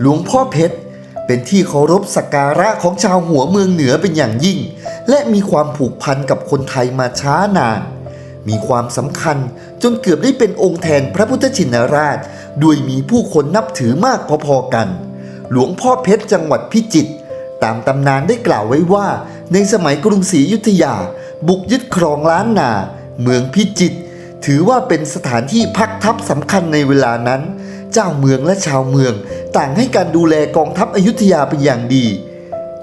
หลวงพ่อเพชรเป็นที่เคารพสักการะของชาวหัวเมืองเหนือเป็นอย่างยิ่ง และมีความผูกพันกับคนไทยมาช้านาน มีความสำคัญจนเกือบได้เป็นองค์แทนพระพุทธชินราช ด้วยมีผู้คนนับถือมากพอๆกัน หลวงพ่อเพชรจังหวัดพิจิตรตามตำนานได้กล่าวไว้ว่า ในสมัยกรุงศรีอยุธยา บุกยึดครองล้านนา เมืองพิจิตรถือว่าเป็นสถานที่พักทัพสำคัญในเวลานั้น เจ้าเมืองและชาวเมือง ต่างให้การดูแลกองทัพอยุธยาเป็นอย่างดี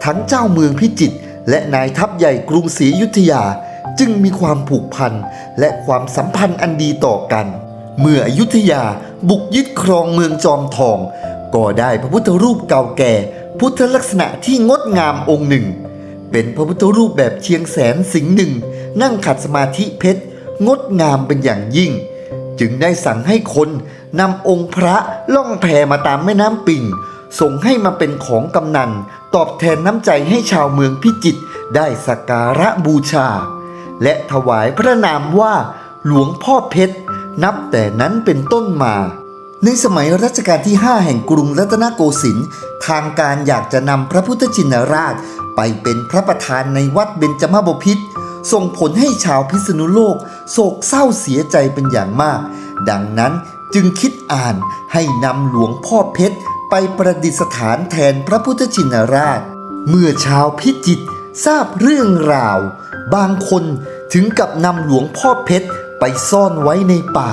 ทั้งเจ้าเมืองพิจิตรและนายทัพใหญ่กรุงศรีอยุธยาจึงมีความผูกพันและความสัมพันธ์อันดีต่อกัน เมื่ออยุธยาบุกยึดครองเมืองจอมทอง ก็ได้พระพุทธรูปเก่าแก่ พุทธลักษณะที่งดงามองค์หนึ่ง เป็นพระพุทธรูปแบบเชียงแสนสิงห์หนึ่ง นั่งขัดสมาธิเพชรงดงามเป็นอย่างยิ่ง จึงได้สั่งให้คน นำองค์พระล่องแพมาตามแม่น้ำปิ่งส่งให้มาเป็นของกำนัน ตอบแทนน้ำใจให้ชาวเมืองพิจิตรได้สักการะบูชา และถวายพระนามว่า หลวงพ่อเพชร นับแต่นั้นเป็นต้นมา ในสมัยรัชกาลที่ 5 แห่งกรุงรัตนโกสินทร์ทางการอยากจะนำพระพุทธชินราช ไปเป็นพระประธานในวัดเบญจมบพิตรส่งผลให้ชาวพิษณุโลก โศกเศร้าเสียใจเป็นอย่างมาก ดังนั้น จึงคิดอ่านให้นำหลวงพ่อเพชร ไปประดิษฐานแทนพระพุทธชินราช เมื่อชาวพิจิตทราบเรื่องราว บางคนถึงกับนำหลวงพ่อเพชร ไปซ่อนไว้ในป่า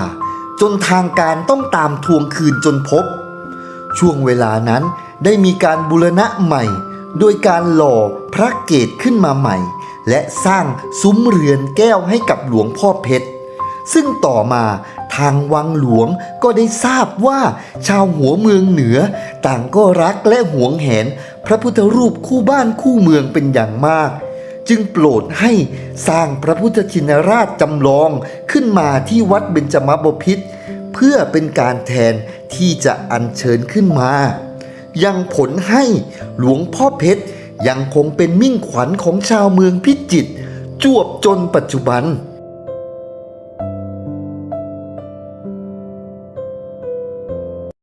จนทางการต้องตามทวงคืนจนพบ ช่วงเวลานั้นได้มีการบูรณะใหม่ โดยการหล่อพระเกศขึ้นมาใหม่ และสร้างซุ้มเรือนแก้วให้กับหลวงพ่อเพชร ซึ่งต่อมาางวังหลวงก็ได้ทราบว่าชาวหัวเมืองเหนือ ต่างก็รักและหวงแหน พระพุทธรูปคู่บ้านคู่เมืองเป็นอย่างมาก จึงโปรดให้สร้างพระพุทธชินราชจำลองขึ้นมาที่วัดเบญจมบพิตรเพื่อเป็นการแทนที่จะอัญเชิญขึ้นมา ยังผลให้หลวงพ่อเพชรยังคงเป็นมิ่งขวัญของชาวเมืองพิจิตรจวบจนปัจจุบัน